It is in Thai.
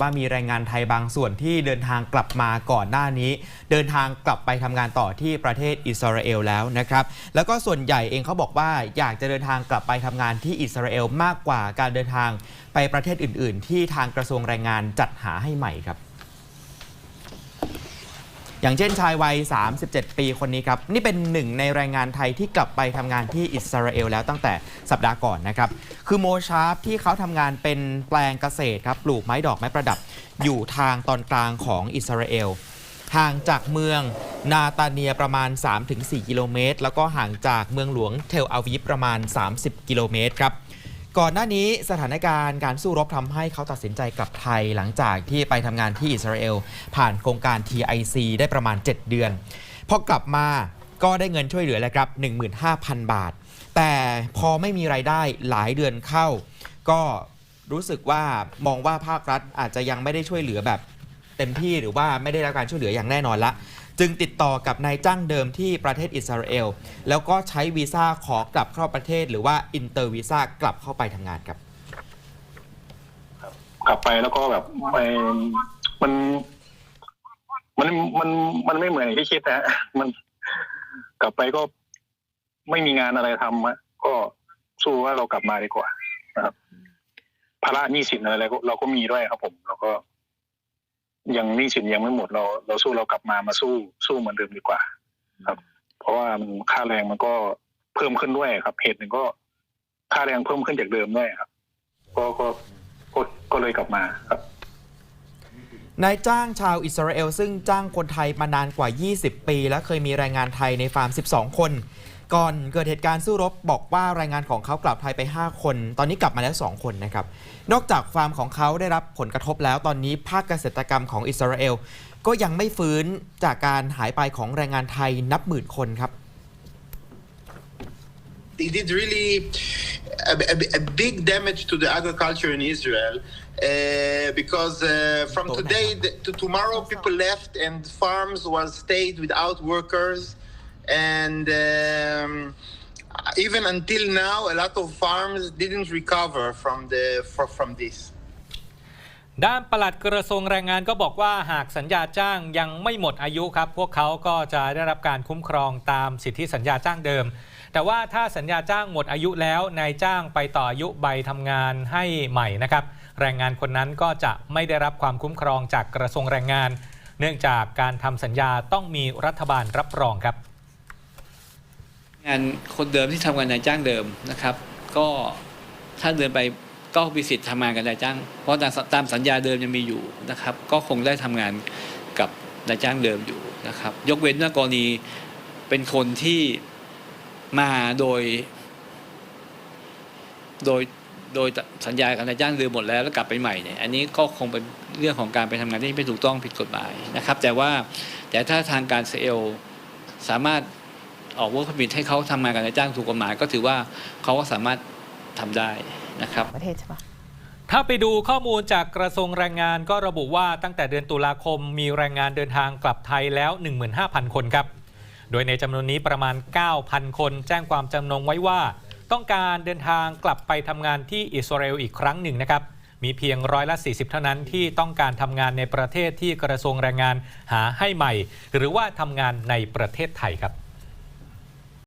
ว่ามีแรงงานไทยบางส่วนที่เดินทางกลับมาก่อนหน้านี้ เดินทางกลับไปทำงานต่อที่ประเทศอิสราเอลแล้วนะครับ แล้วก็ส่วนใหญ่เองเขาบอกว่าอยากจะเดินทางกลับไปทำงานที่อิสราเอลมากกว่าการเดินทางไปประเทศอื่น ๆ ที่ทางกระทรวงแรงงานจัดหาให้ใหม่ครับ อย่างเช่นชายวัย 37 ปีคนนี้ครับ นี่เป็นหนึ่งในแรงงานไทยที่กลับไปทำงานที่อิสราเอลแล้วตั้งแต่สัปดาห์ก่อนนะครับ คือโมชาร์ฟที่เขาทำงานเป็นแปลงเกษตรครับ ปลูกไม้ดอกไม้ประดับ อยู่ทางตอนกลางของอิสราเอล ห่างจากเมืองนาตาเนียประมาณ 3-4 กิโลเมตร แล้วก็ห่างจากเมืองหลวงเทลอาวีฟประมาณ 30 กิโลเมตรครับ ก่อนหน้านี้สถานการณ์การสู้รบทำให้เขาตัดสินใจกลับไทยหลังจากที่ไปทำงานที่อิสราเอล ผ่านโครงการ TIC ได้ประมาณ 7 เดือน พอกลับมาก็ได้เงินช่วยเหลือแล้วครับ 15,000 บาท แต่พอไม่มีไรายได้หลายเดือนเข้า ก็รู้สึกว่ามองว่าภาครัฐอาจจะยังไม่ได้ช่วยเหลือแบบ เต็มที่หรือว่าไม่ได้รับการช่วยเหลืออย่างแน่นอนละ จึงติดต่อกับนายจ้างเดิมที่ประเทศอิสราเอล แล้วก็ใช้วีซ่าขอกลับเข้าประเทศ หรือว่าอินเตอร์วีซ่ากลับเข้าไปทำงานครับ กลับไปแล้วก็แบบไปมันมันมันมันไม่เหมือนที่คิดนะมันกลับไปก็ไม่มีงานอะไรทำอะก็สู้ว่าเรากลับมาดีกว่านะครับภาระหนี้สินอะไรก็เราก็มีด้วยครับผม แล้วก็ ยังหนี้สินยังไม่หมดเรา เราสู้เรากลับมามาสู้สู้เหมือนเดิมดีกว่า ครับ เพราะว่ามันค่าแรงมันก็เพิ่มขึ้นด้วยครับเหตุหนึ่งก็ค่าแรงเพิ่มขึ้นจากเดิมด้วยครับ ก็ก็ก็ก็เลยกลับมาครับนายจ้างชาวอิสราเอลซึ่งจ้างคนไทยมานานกว่า 20 ปี และเคยมีแรงงานไทยในฟาร์ม 12 คน ก่อนเกิดเหตุการณ์สู้รบบอกว่าแรงงานของเขากลับไทยไป 5 คน ตอนนี้กลับมาแล้ว 2 คนนะครับ นอกจากฟาร์มของเขาได้รับผลกระทบแล้วตอนนี้ภาคเกษตรกรรมของอิสราเอล ก็ยังไม่ฟื้นจากการหายไปของแรงงานไทยนับหมื่นคนครับ they did really a, a, a big damage to the agriculture in Israel uh, because uh, from Oh, today no. th- to tomorrow people left and farms was stayed without workers and um, even until now a lot of farms didn't recover from the for, from this ด้านปลัดกระทรวงแรงงานก็บอกว่าหากสัญญาจ้างยังไม่หมดอายุครับ พวกเขาก็จะได้รับการคุ้มครองตามสิทธิสัญญาจ้างเดิม แต่ว่าถ้าสัญญาจ้างหมดอายุแล้วนายจ้างไปต่ออายุใบทำงานให้ใหม่นะครับ แรงงานคนนั้นก็จะไม่ได้รับความคุ้มครองจากกระทรวงแรงงาน เนื่องจากการทำสัญญาต้องมีรัฐบาลรับรองครับ งานคนเดิมที่ทำงานนายจ้างเดิมนะครับ ก็ถ้าเดินไปก็มีสิทธิ์ทำงานกับนายจ้าง เพราะตามสัญญาเดิมยังมีอยู่นะครับ ก็คงได้ทำงานกับนายจ้างเดิมอยู่นะครับ ยกเว้นว่ากรณีเป็นคนที่มาโดย โดยโดยสัญญากับนายจ้างเดิมหมดแล้วแล้วกลับไปใหม่เนี่ยอันนี้ก็คงเป็นเรื่องของการไปทำงานที่ไม่ถูกต้องผิดกฎหมายนะครับ แต่ว่าแต่ถ้าทางการเซลสามารถ ออกเวิร์กพมิตให้เขาทำงานกับนายจ้างถูกกฎหมายก็ถือว่าเขาก็สามารถทำได้นะครับประเทศใช่ปะถ้าไปดูข้อมูลจากกระทรวงแรงงานก็ระบุว่าตั้งแต่เดือนตุลาคมมีแรงงานเดินทางกลับไทยแล้ว 15,000 คนครับ โดยในจำนวนนี้ประมาณ 9,000 คน แจ้งความจำนงไว้ว่า ต้องการเดินทางกลับไปทำงานที่อิสราเอลอีกครั้งหนึ่งนะครับ มีเพียงร้อยละ 40 เท่านั้นที่ต้องการทำงานในประเทศที่กระทรวงแรงงานหาให้ใหม่ หรือว่าทำงานในประเทศไทยครับ